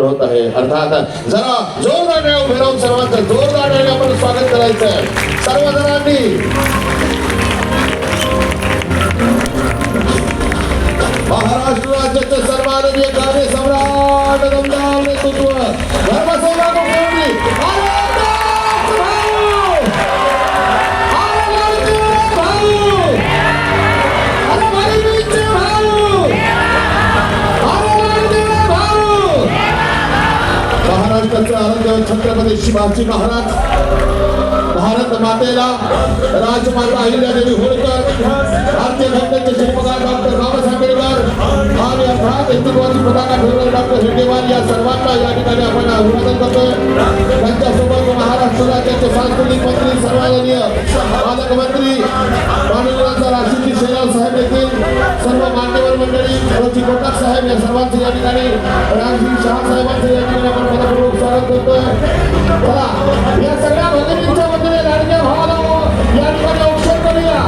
पावन होत आहे. अर्थात जरा जोरदार उभे राहून सर्वांचं जोरदार आपण स्वागत करायचं आहे सर्वजणांनी महाराष्ट्र राज्याचे सर्वाधिक कार्य शिवाजी महाराज. भारत मातेला राजमाता अहिल्यादेवी होळकर भारतीय घटनेचे शिल्पकार डॉक्टर बाबासाहेब आंबेडकर आणि अर्थात हिंदुत्वाची पताका ठेवणारे डॉक्टर हेडेवार या सर्वांना या ठिकाणी आपण अभिवादन करतो त्यांच्यासोबत महाराष्ट्र राज्याचे सांस्कृतिक मंत्री सर्वांनीय पालकमंत्री माननीय राष्ट्रीय शेराव साहेब देखील सर्व मान्यवर मंडळी रोजी कोटक साहेब या सर्वांचे या ठिकाणी राजश्री शहा साहेबांचे या ठिकाणी आपण मनपूर्वक स्वागत करतोय. चला या सगळ्या भगिनींच्या वतीने लाडक्या भावाला या ठिकाणी औक्षण करूया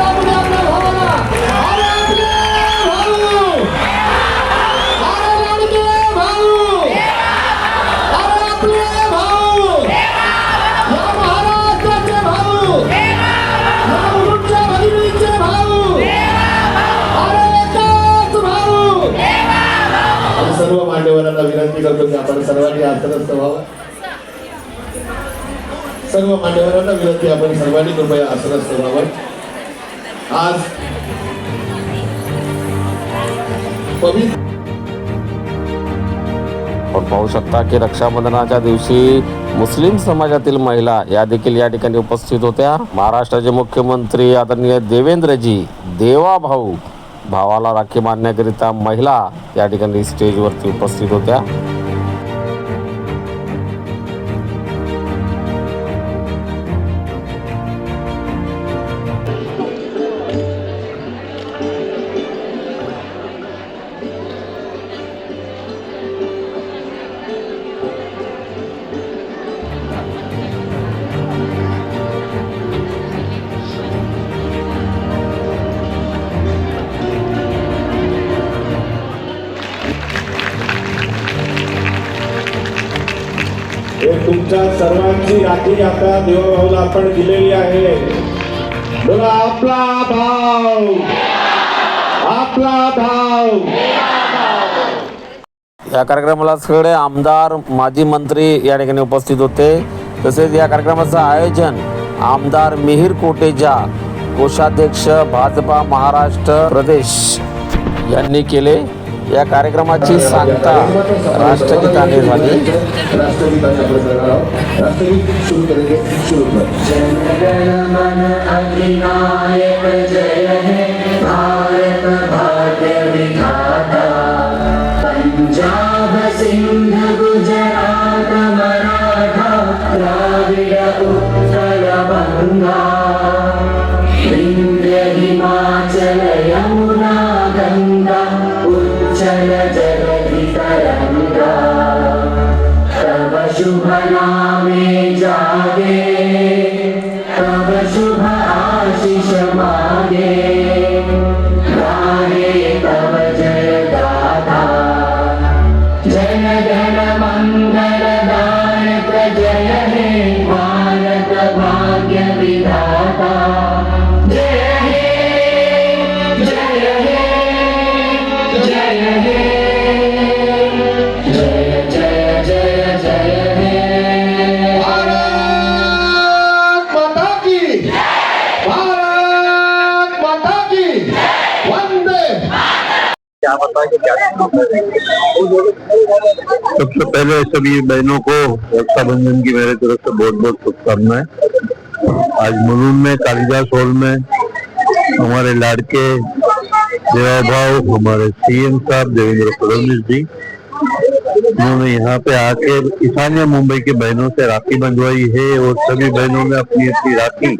आपल्या भावाला अरे आपले भाऊ अरे लाडके भाऊ अरे आपले भाऊ या महाराष्ट्राचे भाऊ या मुलुंडच्या भगिनींचे भाऊ अरे भाऊ आणि सर्व मान्यवरांना विनंती करतो की आपण सर्वांनी आसनस्थ व्हावं. सर्व मान्यवरांना विनंती आपण सर्वांनी कृपया आसनस्थ व्हावं आज पवित्र आपण पाहू शकता की रक्षाबंधनाच्या दिवशी मुस्लिम समाजातील महिला या देखील या ठिकाणी उपस्थित होत्या. महाराष्ट्राचे मुख्यमंत्री आदरणीय देवेंद्रजी देवा भाऊ भावाला राखी बांधण्याकरिता महिला या ठिकाणी स्टेजवरती उपस्थित होत्या. ही राखी आता देवाभाऊला आपण दिलेली आहे. बोला आपला भाव आपला भाव या कार्यक्रमाला सगळे आमदार माजी मंत्री या ठिकाणी उपस्थित होते. तसेच या कार्यक्रमाचं आयोजन आमदार मिहिर कोटेजा कोषाध्यक्ष भाजपा महाराष्ट्र प्रदेश यांनी केले. या कार्यक्रमाची सांगता राष्ट्रगीताने झाली. राष्ट्रगीताने पंजाब सिंध गुजरात मराठा द्राविड बंगा हिमाचल यमुना शुभ नामे जागे तव शुभ आशीष मागे। गाहे तव जय गाथा जन गण मंगल दायक जय हे भारत भाग्य विधाता जय हे जय हे जय हे। सबसे पहले सभी बहनों को रक्षाबंधन की मेरे तरफ़ से बहुत बहुत शुभकामनाएँ। आज मुलुंड में, कालिदास हॉल में, हमारे लाड़के देवा भाव, हमारे सीएम साहब, देवेंद्र फडणवीस जी, उन्होंने यहाँ पे आकर ईशान्य मुंबई के बहनों से राखी बंधवाई है और सभी बहनों ने अपनी अपनी राखी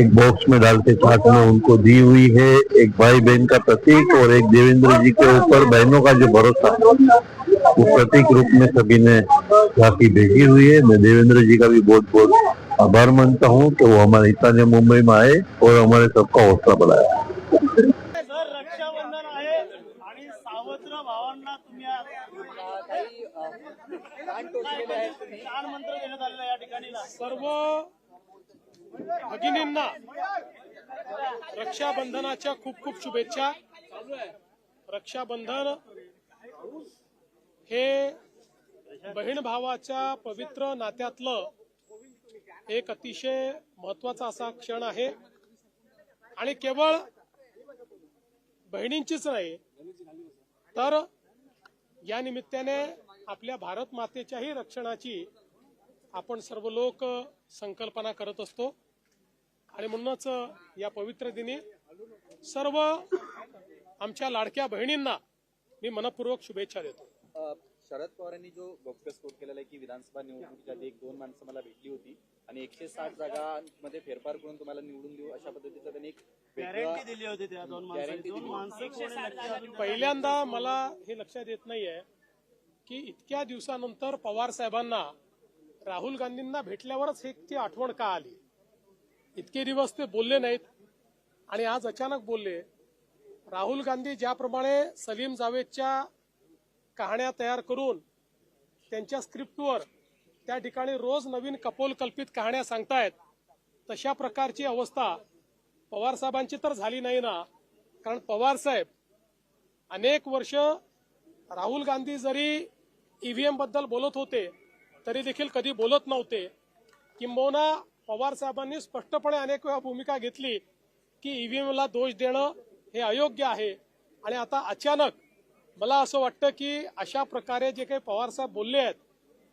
एक बॉक्स में डाल के साथ में उनको दी हुई है एक भाई बहन का प्रतीक और एक देवेंद्र जी के ऊपर बहनों का जो भरोसा वो प्रतीक रूप में सभी ने राखी भेजी हुई है। मैं देवेंद्र जी का भी बहुत बहुत आभार मानता हूँ कि वो हमारे ईशान्य मुंबई में आए और हमारे सबका हौसला बढ़ाया सर रक्षाबंधन आहे आणि सावत्र भावांना तुम्ही आज सर्व भगिनींना रक्षाबंधनाच्या खूप खूप शुभेच्छा. रक्षाबंधन हे बहीण भावाच्या पवित्र नात्यातलं एक अतिशय महत्त्वाचा असा क्षण आहे. आणि केवळ बहिणींचीच नाही तर या निमित्ताने आपल्या भारत मातेच्याही रक्षणाची आपण सर्व लोक संकल्पना करत असतो. आणि म्हणूनच या पवित्र दिनी सर्व आमच्या लाडक्या बहिणींना मी मनपूर्वक शुभेच्छा देतो. शरद पवारांनी जो बोगस स्फोट केलेला आहे की विधानसभा निवडणुकीच्या आधी एक दोन माणसं मला भेटली होती आणि एकशे साठ जागांमध्ये फेरफार करून तुम्हाला निवडून देऊ अशा पद्धतीचं त्यांनी एक गॅरंटी दिली होती त्या दोन माणसांची पहिल्यांदा मला हे लक्षात येत नाहीये की इतक्या दिवसानंतर पवार साहेबांना राहुल गांधींना भेटल्यावरच हे ती आठवण का आली? इतके दिवस ते बोलले नाहीत. आणि आज अचानक बोलले. राहुल गांधी ज्याप्रमाणे सलीम जावेदच्या कहाण्या तयार करून त्यांच्या स्क्रिप्टवर त्या ठिकाणी रोज नवीन कपोलकल्पित कहाण्या सांगतायत तशा प्रकारची अवस्था पवार साहेबांची तर झाली नाही ना? कारण पवार साहेब अनेक वर्ष राहुल गांधी जरी ईव्हीएमबद्दल बोलत होते तरी देखील कधी बोलत नव्हते. किंबहुना पवार साहेबांनी स्पष्टपणे अनेक वेळा भूमिका घेतली की ईव्हीएमला दोष देणं हे अयोग्य आहे. आणि आता अचानक मला असं वाटतं की अशा प्रकारे जे काही पवार साहेब बोलले आहेत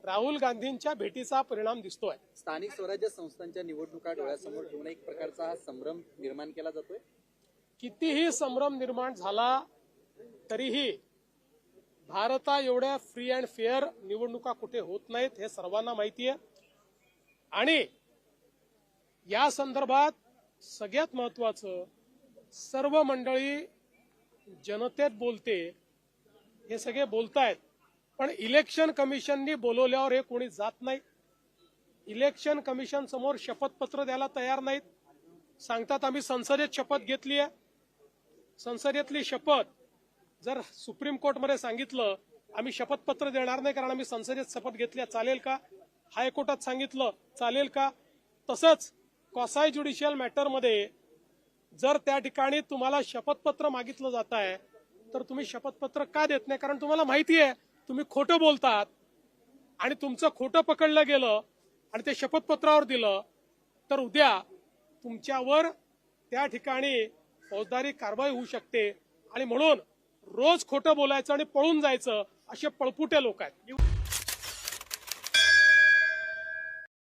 राहुल गांधींच्या भेटीचा परिणाम दिसतोय. स्थानिक स्वराज्य संस्थांच्या निवडणुका डोळ्यासमोर ठेवून एक प्रकारचा हा संभ्रम निर्माण केला जातोय? कितीही संभ्रम निर्माण झाला तरीही भारता एवढ्या फ्री अँड फेअर निवडणुका कुठे होत नाहीत हे सर्वांना माहिती आहे आणि या संदर्भात सगळ्यात महत्वाचं सर्व मंडळी जनतेत बोलते हे सगळे बोलतायत पण इलेक्शन कमिशननी बोलवल्यावर हे कोणी जात नाही. इलेक्शन कमिशन समोर शपथपत्र द्यायला तयार नाहीत. सांगतात आम्ही संसदेत शपथ घेतली आहे संसदेतली शपथ जर सुप्रीम कोर्टमध्ये सांगितलं आम्ही शपथपत्र देणार नाही कारण आम्ही संसदेत शपथ घेतल्या चालेल का? हायकोर्टात सांगितलं चालेल का? तसंच कॉसाय ज्युडिशियल मॅटरमध्ये जर त्या ठिकाणी तुम्हाला शपथपत्र मागितलं जात आहे तर तुम्ही शपथपत्र का देत नाही? कारण तुम्हाला माहिती आहे तुम्ही खोटं बोलतात आणि तुमचं खोटं पकडलं गेलं आणि ते शपथपत्रावर दिलं तर उद्या तुमच्यावर त्या ठिकाणी फौजदारी कारवाई होऊ शकते आणि म्हणून रोज खोटं बोलायचं आणि पळून जायचं असे पळपुटे लोक आहेत.